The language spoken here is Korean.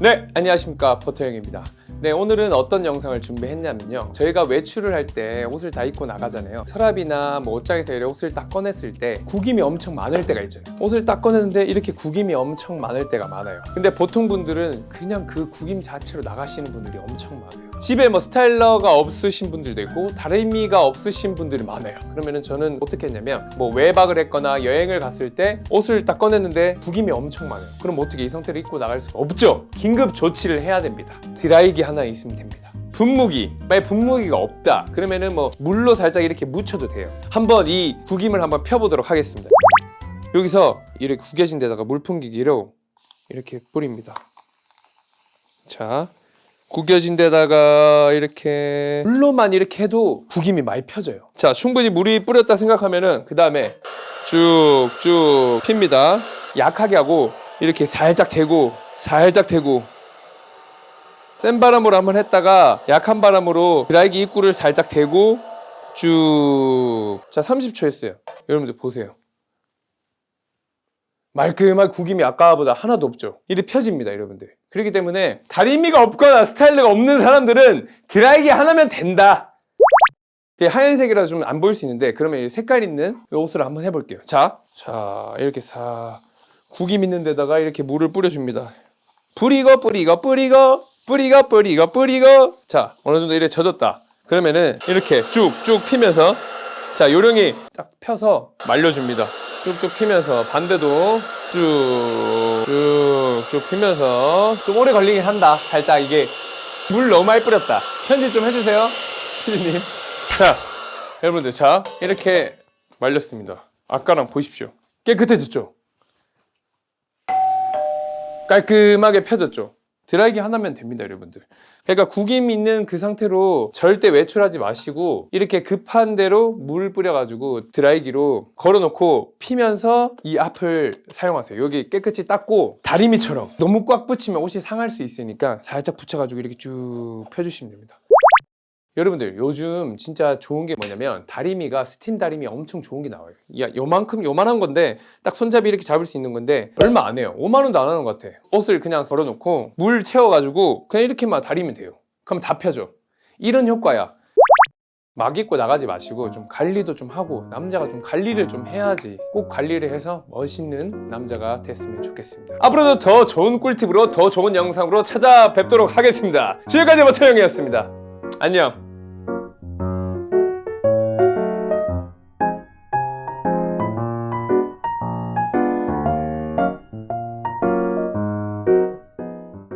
네, 안녕하십니까 버터형입니다. 네, 오늘은 어떤 영상을 준비했냐면요. 저희가 외출을 할 때 옷을 다 입고 나가잖아요. 서랍이나 뭐 옷장에서 이렇게 옷을 딱 꺼냈을 때 구김이 엄청 많을 때가 있잖아요. 옷을 딱 꺼냈는데 이렇게 구김이 엄청 많을 때가 많아요. 근데 보통 분들은 그냥 그 구김 자체로 나가시는 분들이 엄청 많아요. 집에 뭐 스타일러가 없으신 분들도 있고 다리미가 없으신 분들이 많아요. 그러면은 저는 어떻게 했냐면 뭐 외박을 했거나 여행을 갔을 때 옷을 딱 꺼냈는데 구김이 엄청 많아요. 그럼 어떻게 이 상태로 입고 나갈 수 없죠. 긴급 조치를 해야 됩니다. 드라이기 하나 있으면 됩니다. 분무기, 만약 분무기가 없다. 그러면은 뭐 물로 살짝 이렇게 묻혀도 돼요. 한번 이 구김을 한번 펴보도록 하겠습니다. 여기서 이렇게 구겨진 데다가 물풍기기로 이렇게 뿌립니다. 자, 구겨진 데다가 이렇게 물로만 이렇게 해도 구김이 많이 펴져요. 자, 충분히 물이 뿌렸다 생각하면은 그 다음에 쭉쭉 핍니다. 약하게 하고 이렇게 살짝 대고 살짝 대고 센 바람으로 한번 했다가 약한 바람으로 드라이기 입구를 살짝 대고 쭉. 자, 30초 했어요. 여러분들 보세요. 말끔한 구김이 아까보다 하나도 없죠. 이리 펴집니다, 여러분들. 그렇기 때문에 다리미가 없거나 스타일러가 없는 사람들은 드라이기 하나면 된다. 이게 하얀색이라서 좀안 보일 수 있는데 그러면 이 색깔 있는 이 옷을 한번 해볼게요. 자, 자 이렇게 사 구김 있는 데다가 이렇게 물을 뿌려줍니다. 뿌리고 뿌리고 뿌리고 뿌리고 뿌리고 뿌리고 자 어느 정도 이렇게 젖었다. 그러면은 이렇게 쭉쭉 피면서 자 요령이 딱 펴서 말려줍니다. 쭉쭉 피면서 반대도 쭉 쭉쭉 피면서 좀 오래 걸리긴 한다. 살짝 이게 물 너무 많이 뿌렸다. 편집 좀 해주세요, 피디님. 자, 여러분들 자 이렇게 말렸습니다. 아까랑 보십시오. 깨끗해졌죠? 깔끔하게 펴졌죠? 드라이기 하나면 됩니다, 여러분들. 그러니까 구김 있는 그 상태로 절대 외출하지 마시고 이렇게 급한 대로 물 뿌려가지고 드라이기로 걸어놓고 피면서 이 앞을 사용하세요. 여기 깨끗이 닦고 다리미처럼 너무 꽉 붙이면 옷이 상할 수 있으니까 살짝 붙여가지고 이렇게 쭉 펴주시면 됩니다. 여러분들 요즘 진짜 좋은 게 뭐냐면 다리미가 스팀 다리미 엄청 좋은 게 나와요. 야 요만큼 요만한 건데 딱 손잡이 이렇게 잡을 수 있는 건데 얼마 안 해요. 5만 원도 안 하는 것 같아. 옷을 그냥 걸어놓고 물 채워가지고 그냥 이렇게만 다리면 돼요. 그럼 다 펴져. 이런 효과야. 막 입고 나가지 마시고 좀 관리도 좀 하고 남자가 좀 관리를 좀 해야지 꼭 관리를 해서 멋있는 남자가 됐으면 좋겠습니다 앞으로도 더 좋은 꿀팁으로 더 좋은 영상으로 찾아뵙도록 하겠습니다 지금까지 버터형이었습니다 안녕.